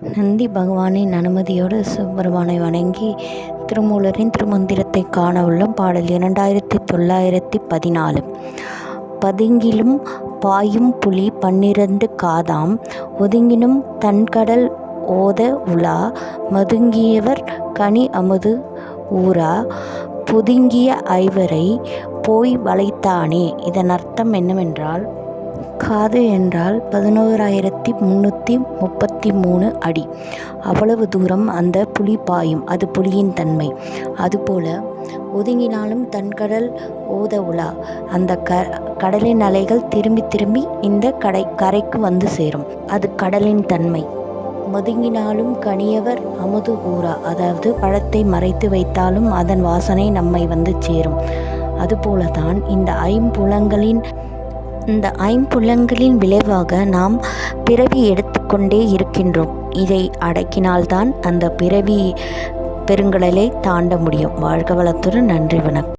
நந்தி பகவானின் அனுமதியோடு சிவபெருமானை வணங்கி திருமூலரின் திருமந்திரத்தை காண உள்ள பாடல் இரண்டாயிரத்தி தொள்ளாயிரத்தி பதினாலு. பதுங்கிலும் பாயும் புலி பன்னிரண்டு காதாம். ஒதுங்கினும் தன்கடல் ஓத உலா. மதுங்கியவர் கனி அமுது ஊரா. பொதுங்கிய ஐவரை போய் வளைத்தானே. இதன் அர்த்தம் என்னவென்றால் காது என்றால் பதினோராயிரத்தி முந்நூற்றி முப்பத்தி மூணு அடி. அவ்வளவு தூரம் அந்த புலி பாயும். அது புலியின் தன்மை. அதுபோல ஒதுங்கினாலும் தன்கடல் ஓத உலா அந்த க கடலின் அலைகள் திரும்பி திரும்பி இந்த கடை கரைக்கு வந்து சேரும். அது கடலின் தன்மை. மதுங்கினாலும் கனியவர் அமுது ஊரா அதாவது பழத்தை மறைத்து வைத்தாலும் அதன் வாசனை நம்மை வந்து சேரும். அதுபோல தான் இந்த ஐம்புலங்களின் இந்த ஐம்புலன்களின் விளைவாக நாம் பிறவி எடுத்துக்கொண்டே இருக்கின்றோம். இதை அடக்கினால்தான் அந்த பிறவி பெருங்கடலை தாண்ட முடியும். வாழ்க வளத்துடன் நன்றி வணக்கம்.